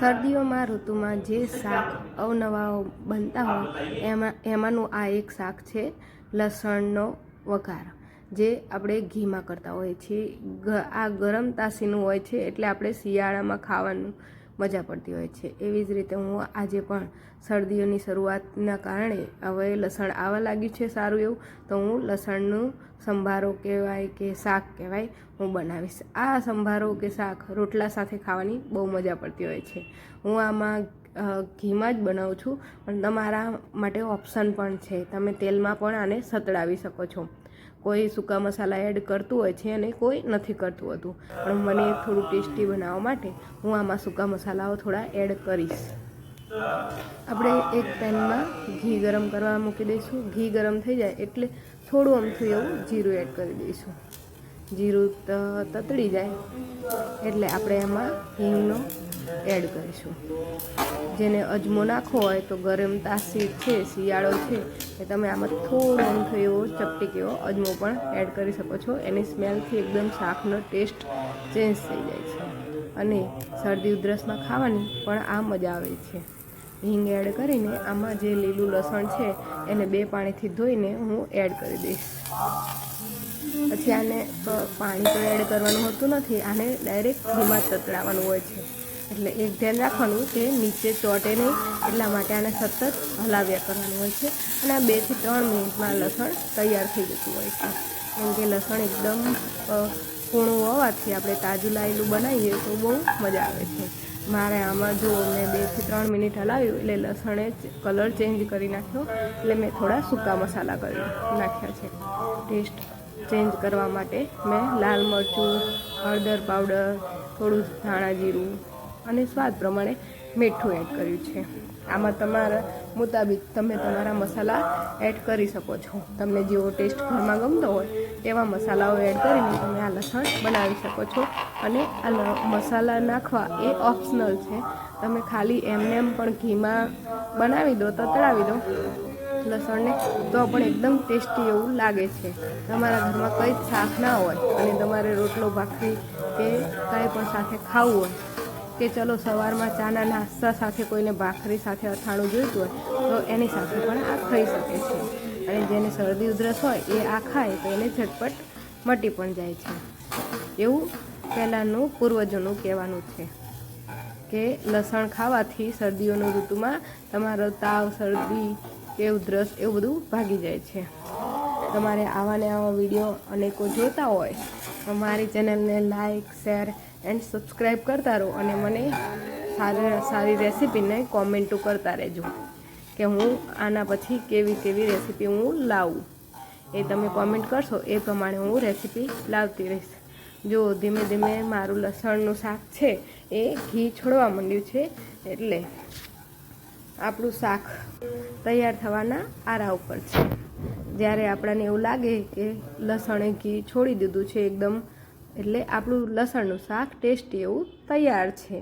શરદીઓમાં, ઋતુમાં જે શાક અવનવાઓ બનતા હોય, એમાં, એમાંનું આ એક શાક છે લસણનો વઘાર, જે આપણે ઘીમાં કરતા હોઈએ છીએ. આ ગરમ તાસીનું હોય છે એટલે આપણે શિયાળામાં ખાવાનું મજા પડતી હોય છે. એવી જ રીતે હું આજે પણ શરદીઓની શરૂઆતના કારણે હવે લસણ આવવા લાગ્યું છે સારું એવું, તો હું લસણનું સંભારો કહેવાય કે શાક કહેવાય હું બનાવીશ. આ સંભારો કે શાક રોટલા સાથે ખાવાની બહુ મજા પડતી હોય છે. હું આમાં ઘીમાં જ બનાવું છું, પણ તમારા માટે ઓપ્શન પણ છે. તમે તેલમાં પણ આને સતડાવી શકો છો. કોઈ સૂકા મસાલા એડ કરતું હોય છે અને કોઈ નથી કરતું હોતું. પણ મને થોડું ટેસ્ટી બનાવવા માટે હું આમાં સૂકા મસાલાઓ થોડા એડ કરીશ. આપણે એક પેનમાં ઘી ગરમ કરવા મૂકી દઈશું. ઘી ગરમ થઈ જાય એટલે થોડું અમથું એવું જીરું એડ કરી દઈશું. જીરું તતડી જાય. એટલે આપણે એમાં હિંગનો એડ કરીશું. જેને અજમો નાખવો હોય તો ગરમ તાસી છે, શિયાળો છે, એ તમે આમાં થોડો અમથો એવો ચપટીક એવો અજમો પણ એડ કરી શકો છો. એની સ્મેલથી એકદમ શાકનો ટેસ્ટ ચેન્જ થઈ જાય છે. અને શરદી ઉધરસમાં ખાવાની પણ આ મજા આવે છે. હિંગ એડ કરીને આમાં જે લીલું લસણ છે, એને બે પાણીથી ધોઈને હું એડ કરી દઈશ. પછી આને પાણી તો એડ કરવાનું હોતું નથી, આને ડાયરેક્ટ જ તતડાવવાનું હોય છે. એટલે એક ધ્યાન રાખવાનું કે નીચે ચોટે નહીં, એટલા માટે આને સતત હલાવ્યા કરવાનું હોય છે. અને આ બેથી ત્રણ મિનિટમાં લસણ તૈયાર થઈ જતું હોય છે. કેમ કે લસણ એકદમ કૂણું હોવાથી આપણે તાજું લાયેલું બનાવીએ તો બહુ મજા આવે છે. મારે આમાં જો મેં બેથી ત્રણ મિનિટ હલાવ્યું, એટલે લસણે કલર ચેન્જ કરી નાખ્યો. એટલે મેં થોડા સૂકા મસાલા કરી નાખ્યા છે. ટેસ્ટ ચેન્જ કરવા માટે મેં લાલ મરચું, હળદર પાવડર, થોડું ધાણા જીરું અને સ્વાદ પ્રમાણે મીઠું એડ કર્યું છે. આમાં તમારા મુતાબિક તમે તમારા મસાલા એડ કરી શકો છો. તમને જેવો ટેસ્ટ ઘરમાં ગમતો હોય તેવા મસાલાઓ એડ કરીને તમે આ લસણ બનાવી શકો છો અને આ મસાલા નાખવા એ ઓપ્શનલ છે. તમે ખાલી એમને એમ પણ ઘીમાં બનાવી દો તો તળાવી દો. લસણને, તો પણ એકદમ ટેસ્ટી એવું લાગે છે. તમારા ઘરમાં કંઈ જ શાક ના હોય અને તમારે રોટલો, ભાખરી કે કંઈ પણ સાથે ખાવું હોય, કે ચલો સવારમાં ચાના નાસ્તા સાથે કોઈને ભાખરી સાથે અથાણું જોઈતું હોય, તો એની સાથે પણ આ ખાઈ શકે છે. અને જેને શરદી ઉધરસ હોય એ આ ખાય, તો એને ઝટપટ મટી પણ જાય છે. એવું પહેલાંનું પૂર્વજોનું કહેવાનું છે કે લસણ ખાવાથી શરદીઓની ઋતુમાં તમારો તાવ, શરદી કે ઉધરસ એવું બધું ભાગી જાય છે. તમારે આવા ને આવા વીડિયો અનેકો જોતા હોય, તો મારી ચેનલને લાઈક, શેર એન્ડ સબસ્ક્રાઈબ કરતા રહો અને મને સારી સારી રેસીપીને કોમેન્ટો કરતા રહેજો કે હું આના પછી કેવી કેવી રેસીપી હું લાવું. એ તમે કોમેન્ટ કરશો એ પ્રમાણે હું રેસીપી લાવતી રહીશ. જો ધીમે ધીમે મારું લસણનું શાક છે એ ઘી છોડવા માંડ્યું છે એટલે આપણું શાક તૈયાર થવાના આરા ઉપર છે. જ્યારે આપણને એવું લાગે કે લસણે ઘી છોડી દીધું છે એકદમ, એટલે આપણું લસણનું શાક ટેસ્ટી એવું તૈયાર છે.